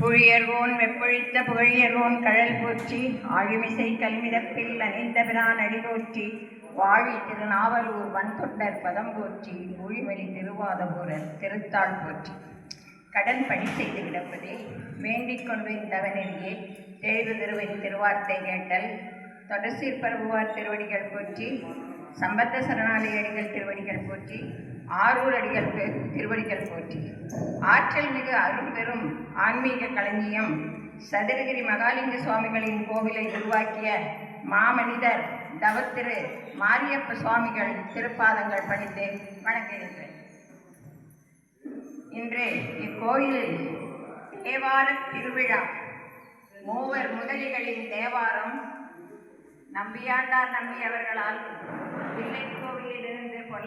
புழியர்வோன் வெப்பொழித்த புகழியர்வோன் கழல் போற்றி ஆழிமிசை கல்மிதப்பில் அணிந்த அடிபோற்றி வாழி திருநாவலூர் வன்தொண்டர் பதம் போற்றி மொழிவழி திருவாதபூரர் திருத்தாள் போற்றி. கடன் பணி செய்து கிடப்பதே வேண்டிக் கொண்டு இந்தவனெறியே தெளிவு திருவின் திருவார்த்தை கேட்டல். தொடர்சீர் பரவுவார் திருவடிகள் போற்றி சம்பத்த சரணாலய அடிகள் திருவடிகள் போற்றி ஆரூர் அடிகள் திருவடிகள் போற்றி. ஆற்றல் மிகு அரும்பெரும் ஆன்மீக களஞ்சியம். சதுரகிரி மகாலிங்க சுவாமிகளின் கோவிலை உருவாக்கிய மாமனிதர் தவத்திரு மாரியப்ப சுவாமிகள் திருப்பாதங்கள் பணித்து வணங்குகின்றேன் இன்று இக்கோயிலில் தேவார திருவிழா. மூவர் முதலிகளின் தேவாரம் நம்பியாண்டார் நம்பியவர்களால்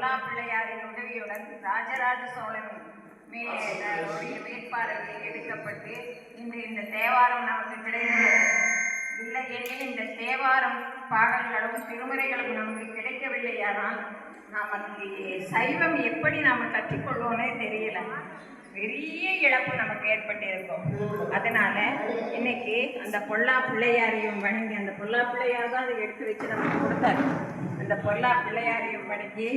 முல்லா பிள்ளையாரின் உதவியுடன் ராஜராஜ சோழன் மேலுடைய வேட்பாளர்கள் எடுக்கப்பட்டு இன்று இந்த தேவாரம் நமக்கு கிடைத்துள்ளது இல்லையெனில் இந்த தேவாரம் பாடல்களும் திருமுறைகளும் நமக்கு கிடைக்கவில்லையானால் நமக்கு சைவம் எப்படி நாம் கற்றுக்கொள்வோன்னே தெரியல. பெரிய இழப்பு நமக்கு ஏற்பட்டிருக்கும். அதனால இன்னைக்கு அந்த பொல்லா பிள்ளையாரையும் வணங்கி அந்த பொல்லா பிள்ளையார் தான் அதை எடுத்து வச்சு நமக்கு கொடுத்தாரு. அந்த பொல்லா பிள்ளையாரையும் வணங்கி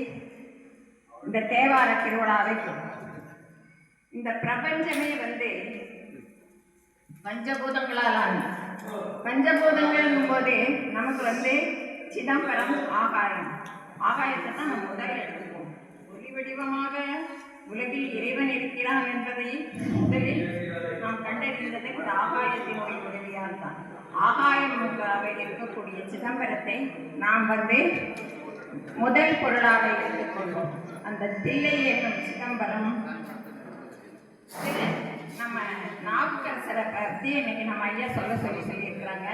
இந்த தேவார திருவிழாவை இந்த பிரபஞ்சமே வந்து பஞ்சபூதங்களால் ஆனது பஞ்சபூதங்கள் போது நமக்கு வந்து சிதம்பரம் ஆகாயம். ஆகாயத்தை தான் நம்ம முதல் எடுத்துப்போம் ஒளி வடிவமாக உலகில் இறைவன் இருக்கிறான் என்பதை முதலில் நாம் கண்டறிந்தது இந்த ஆகாயத்தினுடைய உதவியால் தான். ஆகாயமாக இருக்கக்கூடிய சிதம்பரத்தை நாம் வந்து முதல் பொருளாக எடுத்துக்கொள்வோம். அந்த தில்லை என்னும் சிதம்பரம். நம்ம நாவுக்கரசரை பற்றி இன்னைக்கு நம்ம ஐயா சொல்ல சொல்லி சொல்லியிருக்கிறாங்க.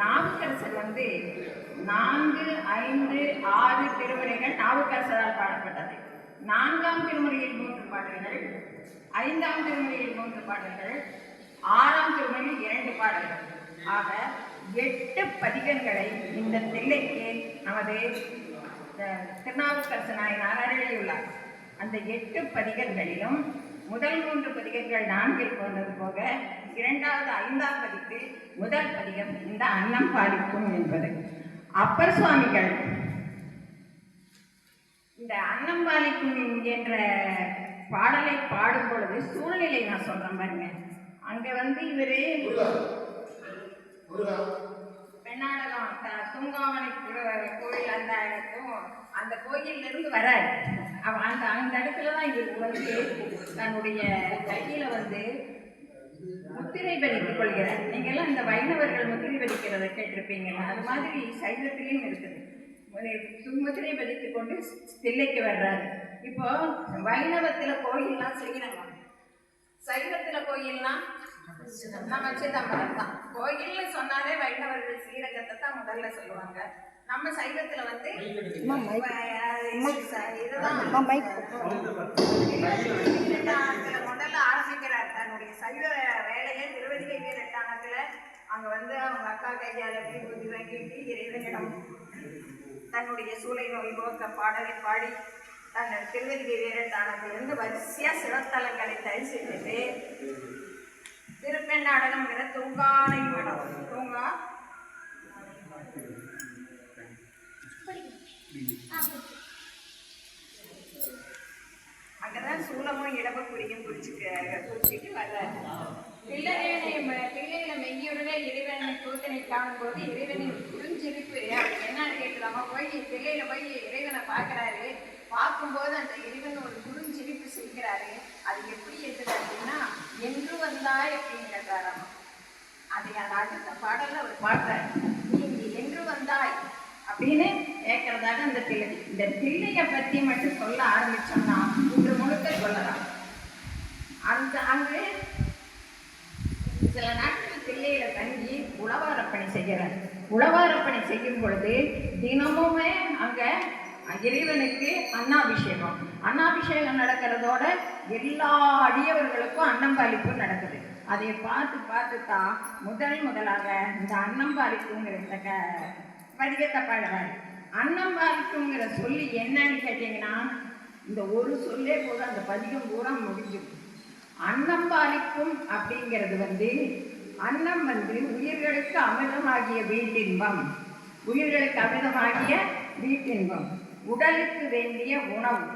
நாவுக்கரசர் வந்து நான்கு ஐந்து ஆறு திருமுறைகள் நாவுக்கரசரால் பாடப்பட்டது. நான்காம் திருமுறையில் மூன்று பாடல்கள் ஐந்தாம் திருமுறையில் மூன்று பாடல்கள் ஆறாம் திருமுறையில் இரண்டு பாடல்கள். ஆக எட்டு பதிகங்களை இந்த தில்லைக்கு நமது திருநாவுக்கரசு நாயனார் அருளியுள்ளார் அந்த எட்டு பதிகங்களிலும் முதல் மூன்று பதிகங்கள் நான்கில் கொண்டது போக இரண்டாவது ஐந்தாம் பதிக்கு முதல் பதிகம் இந்த அன்னம் பாலிக்கும் என்பது. அப்பர் சுவாமிகள் இந்த அன்னம் பாலிக்கும் என்ற பாடலை பாடும் பொழுது சூழ்நிலை நான் சொல்றேன் பாருங்க. அங்க வந்து இவரு பெண்ணாடகம் த- கோயில் அந்த அந்த கோயில்ல இருந்து வராரு. அவ அந்த அந்த இடத்துல தான் இவர் வந்து தன்னுடைய கையில வந்து முத்திரை பதித்துக் கொள்கிறார். நீங்க எல்லாம் இந்த வைணவர்கள் முத்திரை பதிக்கிறத கேட்டிருப்பீங்கல்ல அது மாதிரி சைவத்திலையும் இருக்குது. ஒரு முத்திரை பதித்துக் கொண்டு தில்லைக்கு வர்றாரு. இப்போ வைணவத்துல கோயில்லாம் செய்யறாங்க. சைவத்துல கோயில்லாம் நம்ம சிதம்பரம் தான் கோயில்னு சொன்னாலே வைணவர்கள் ஸ்ரீரங்கத்தை தான் முதல்ல சொல்லுவாங்க. நம்ம சைவத்துல வந்து இதுதான். முதல்ல ஆரம்பிக்கிறார். தன்னுடைய சைவ வேலையை திருவதிகை வீரட்டானத்துல அங்க வந்து அவங்க அக்கா கையால விபூதி வாங்கிட்டு இறைவனிடம் தன்னுடைய சூளை நோய் போக்க பாடலை பாடி தன் திருவதிகை வீரட்டானத்திலிருந்து வரிசையா சிவத்தலங்களை தரிசித்துட்டு திருப்பெண்ணாடகம்ங்கிற தூங்கானை மடம். தூங்கா. அங்கதான் சூலமும் இடபக்குறியும் குறிச்சுக்க குறிச்சிட்டு வர்றாரு. பிள்ளைகளை பிள்ளைகளை மெய்யுடனே இறைவனை கூட்டனை காணும்போது இறைவனின் குறுஞ்சிரிப்பு. அவருக்கு என்னன்னு கேட்கலாமா போய் பிள்ளைகளை போய் இறைவனை பாக்குறாரு பார்க்கும்போது அந்த இறைவன் ஒரு குறுஞ்சிரிப்பு செய்கிறாரு அது எப்படி இருக்குது அப்படின்னா என்று வந்தாய் அப்படின்னு அதை அந்த அடுத்த பாடல்ல அவர் பாடுறாரு. நீ என்று வந்தாய் அப்படின்னு கேட்கறதாக அந்த பிள்ளை இந்த பிள்ளைய பத்தி மட்டும் சொல்ல ஆரம்பிச்சோம்னா இன்று முழுக்க சொல்லலாம். அந்த அங்கு சில நாட்கள் பிள்ளையில தங்கி உழவாரப்பணி செய்கிறார். உழவாரப்பணி செய்யும் பொழுது தினமுமே அங்க இறைவனுக்கு அன்னாபிஷேகம். அன்னாபிஷேகம் நடக்கிறதோட எல்லா அடியவர்களுக்கும் அன்னம்பாலிப்பும் நடக்குது. அதை பார்த்து பார்த்து தான் முதல் முதலாக இந்த அன்னம்பாலிப்புங்கிற இந்த க- பதிகத்தை பாடுறாரு. அன்னம்பாலிப்புங்கிற சொல்லி என்னன்னு கேட்டீங்கன்னா இந்த ஒரு சொல்லே போதும் அந்த பதிகம் பூரா முடிஞ்சிடும். அன்னம்பாலிக்கும் அப்படிங்கிறது வந்து அன்னம் வந்து உயிர்களுக்கு அமிர்தமாகிய வீட்டின்பம். உயிர்களுக்கு அமிர்தமாகிய வீட்டின்பம். உடலுக்கு வேண்டிய உணவு.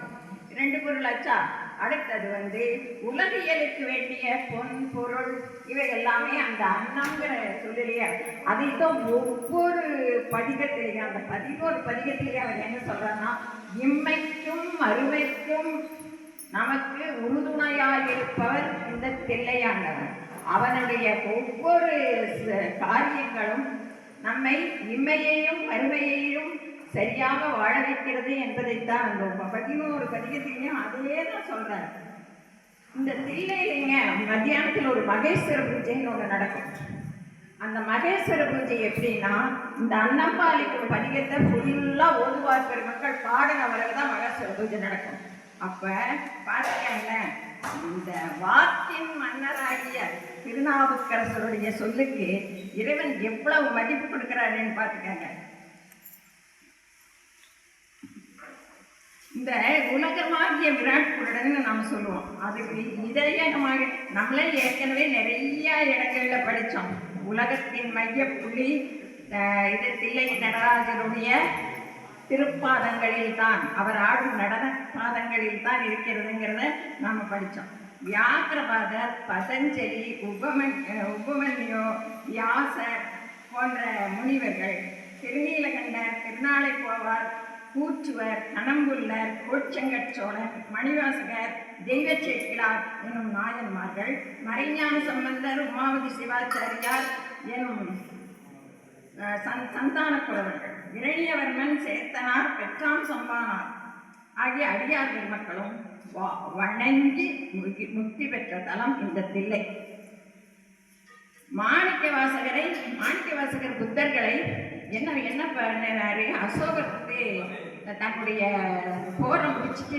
ரெண்டு பொருள் அச்சா. அடுத்தது வந்து உலகியலுக்கு வேண்டிய பொன் பொருள். இவை எல்லாமே அந்த அன்னங்கிற சொல்லிலேயே. அதைத்தான் ஒவ்வொரு பதிகத்திலையும் அந்த பதினோரு பதிகத்திலேயே அவர் என்ன சொல்றாருன்னா இம்மைக்கும் அருமைக்கும் நமக்கு உறுதுணையாயிருப்பவர் இந்த தில்லையாண்டவன் அவனுடைய ஒவ்வொரு ச- காரியங்களும் நம்மை இம்மையையும் அருமையையும் சரியாக வாழ வைக்கிறது என்பதைத்தான் அந்த ப- ஒரு பதிகத்திலையும் அதே தான் சொல்றாரு. இந்த தில்லையிலைங்க மத்தியானத்தில் ஒரு மகேஸ்வர பூஜைன்னு ஒன்று நடக்கும். அந்த மகேஸ்வர பூஜை எப்படின்னா இந்த அன்னம்பாலிக்கு பதிகத்தை ஃபுல்லாக ஓதுவார் பெருமக்கள் பாடுற பிறகு தான் மகேஸ்வர பூஜை நடக்கும். அப்போ பார்த்துக்கங்களேன் இந்த வாக்கின் மன்னராகிய திருநாவுக்கரசருடைய சொல்லுக்கு இறைவன் எவ்வளவு மதிப்பு கொடுக்குறாருன்னு பார்த்துக்கங்க இந்த உலகமாகிய விராட் புரடன்னு நாம் சொல்லுவோம். அதுக்கு இதயமாக நம்மளே ஏற்கனவே நிறைய இடங்களில் படித்தோம் உலகத்தின் மைய புள்ளி இது தில்லை நடராஜருடைய திருப்பாதங்களில் தான் அவர் ஆடும் நடன பாதங்களில் தான் இருக்கிறதுங்கிறத நாம் படித்தோம் வியாக்கிரபாதர் பதஞ்சலி உபமன் உபமன்யோ உபமன்யு வியாசர் போன்ற முனிவர்கள் திருநீலகண்டர் திருநாளை போவார் கூற்றுவர் கணம்புல்லர் கோச்சங்கச்சோழர் மணிவாசகர் தெய்வ சேக்கிழார் எனும் நாயன்மார்கள் மறைஞான சம்பந்தர் உமாவதி சிவாச்சாரியார் எனும் சந் சந் சந்தானக்குறவர்கள் இரணியவர்மன் சேத்தனார் பெற்றாம் சம்பானார் ஆகிய அடியார் பெருமக்களும் வ- வணங்கி முகி- முக்தி பெற்ற தலம் இந்த தில்லை. மாணிக்க வாசகரை மாணிக்க வாசகர் புத்தர்களை என்ன என்ன பண்ணாரு அசோகர் வந்து தன்னுடைய போரை முடிச்சுட்டு